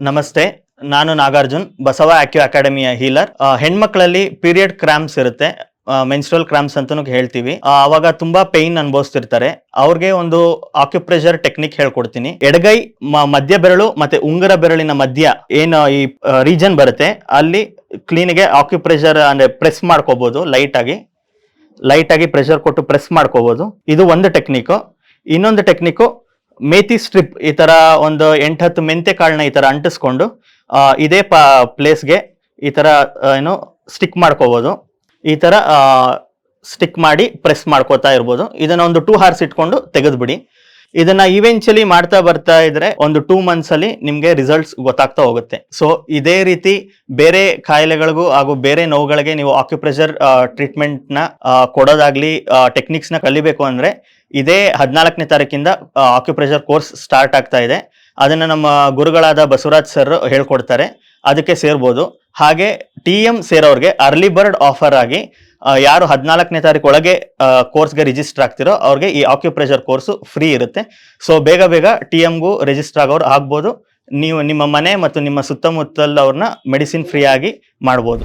ನಮಸ್ತೆ, ನಾನು ನಾಗಾರ್ಜುನ್, ಬಸವ ಆಕ್ಯೂ ಅಕಾಡೆಮಿಯ ಹೀಲರ್. ಹೆಣ್ಮಕ್ಳಲ್ಲಿ ಪೀರಿಯಡ್ ಕ್ರಾಮ್ಸ್ ಇರುತ್ತೆ. ಮೆನ್ಸ್ಟ್ರಲ್ ಕ್ರಾಮ್ಸ್ ಅಂತಾನು ಹೇಳ್ತೀವಿ. ಅವಾಗ ತುಂಬಾ ಪೇಯ್ನ್ ಅನುಭವಿಸ್ತಿರ್ತಾರೆ. ಅವ್ರಿಗೆ ಒಂದು ಆಕ್ಯುಪ್ರೆಷರ್ ಟೆಕ್ನಿಕ್ ಹೇಳ್ಕೊಡ್ತೀನಿ. ಎಡಗೈ ಮಧ್ಯ ಬೆರಳು ಮತ್ತೆ ಉಂಗುರ ಬೆರಳಿನ ಮಧ್ಯ ಏನು ಈ ರೀಜನ್ ಬರುತ್ತೆ, ಅಲ್ಲಿ ಕ್ಲೀನ್ಗೆ ಆಕ್ಯುಪ್ರೆಷರ್ ಅಂದ್ರೆ ಪ್ರೆಸ್ ಮಾಡ್ಕೋಬಹುದು ಲೈಟ್ ಆಗಿ ಲೈಟ್ ಆಗಿ ಪ್ರೆಷರ್ ಕೊಟ್ಟು ಪ್ರೆಸ್ ಮಾಡ್ಕೋಬಹುದು ಇದು ಒಂದು ಟೆಕ್ನಿಕ್. ಇನ್ನೊಂದು ಟೆಕ್ನಿಕ್ ಮೇಥಿ ಸ್ಟ್ರಿಪ್ ಈ ತರ ಒಂದು ಎಂಟ್ ಹತ್ತು ಮೆಂತೆ ಕಾಳನ್ನ ಈ ತರ ಅಂಟಿಸ್ಕೊಂಡು ಇದೇ ಪ, ಪ್ಲೇಸ್ಗೆ ಈ ತರ ಏನು ಸ್ಟಿಕ್ ಮಾಡ್ಕೋಬಹುದು ಈ ತರ ಸ್ಟಿಕ್ ಮಾಡಿ ಪ್ರೆಸ್ ಮಾಡ್ಕೋತಾ ಇರ್ಬೋದು. ಇದನ್ನ ಒಂದು ಟೂ ಹಾರ್ಸ್ ಇಟ್ಕೊಂಡು ತೆಗೆದ್ಬಿಡಿ. ಇದನ್ನ ಇವೆಂಚುಲಿ ಮಾಡ್ತಾ ಬರ್ತಾ ಇದ್ರೆ ಒಂದು ಟೂ ಮಂತ್ಸ್ ಅಲ್ಲಿ ನಿಮ್ಗೆ ರಿಸಲ್ಟ್ಸ್ ಗೊತ್ತಾಗ್ತಾ ಹೋಗುತ್ತೆ. ಸೊ ಇದೇ ರೀತಿ ಬೇರೆ ಕಾಯಿಲೆಗಳಿಗೂ ಹಾಗೂ ಬೇರೆ ನೋವುಗಳಿಗೆ ನೀವು ಆಕ್ಯುಪ್ರೆಷರ್ ಟ್ರೀಟ್ಮೆಂಟ್ನ ಕೊಡೋದಾಗ್ಲಿ ಟೆಕ್ನಿಕ್ಸ್ನ ಕಲಿಬೇಕು ಅಂದ್ರೆ ಇದೇ ಹದಿನಾಲ್ಕನೇ ತಾರೀಕಿಂದ ಆಕ್ಯುಪ್ರೆಷರ್ ಕೋರ್ಸ್ ಸ್ಟಾರ್ಟ್ ಆಗ್ತಾ ಇದೆ. ಅದನ್ನು ನಮ್ಮ ಗುರುಗಳಾದ ಬಸವರಾಜ್ ಸರ್ ಹೇಳ್ಕೊಡ್ತಾರೆ. ಅದಕ್ಕೆ ಸೇರ್ಬೋದು. ಹಾಗೆ ಟಿ ಎಂ ಸೇರೋರಿಗೆ ಅರ್ಲಿ ಬರ್ಡ್ ಆಫರ್ ಆಗಿ ಯಾರು ಹದಿನಾಲ್ಕನೇ ತಾರೀಕು ಒಳಗೆ ಕೋರ್ಸ್ಗೆ ರಿಜಿಸ್ಟರ್ ಆಗ್ತಿರೋ ಅವ್ರಿಗೆ ಈ ಆಕ್ಯುಪ್ರೆಷರ್ ಕೋರ್ಸು ಫ್ರೀ ಇರುತ್ತೆ. ಸೊ ಬೇಗ ಬೇಗ ಟಿ ಎಮ್ಗೂ ರಿಜಿಸ್ಟರ್ ಆಗೋರು ಆಗ್ಬೋದು. ನೀವು ನಿಮ್ಮ ಮನೆ ಮತ್ತು ನಿಮ್ಮ ಸುತ್ತಮುತ್ತಲವ್ರನ್ನ ಮೆಡಿಸಿನ್ ಫ್ರೀ ಆಗಿ ಮಾಡ್ಬೋದು.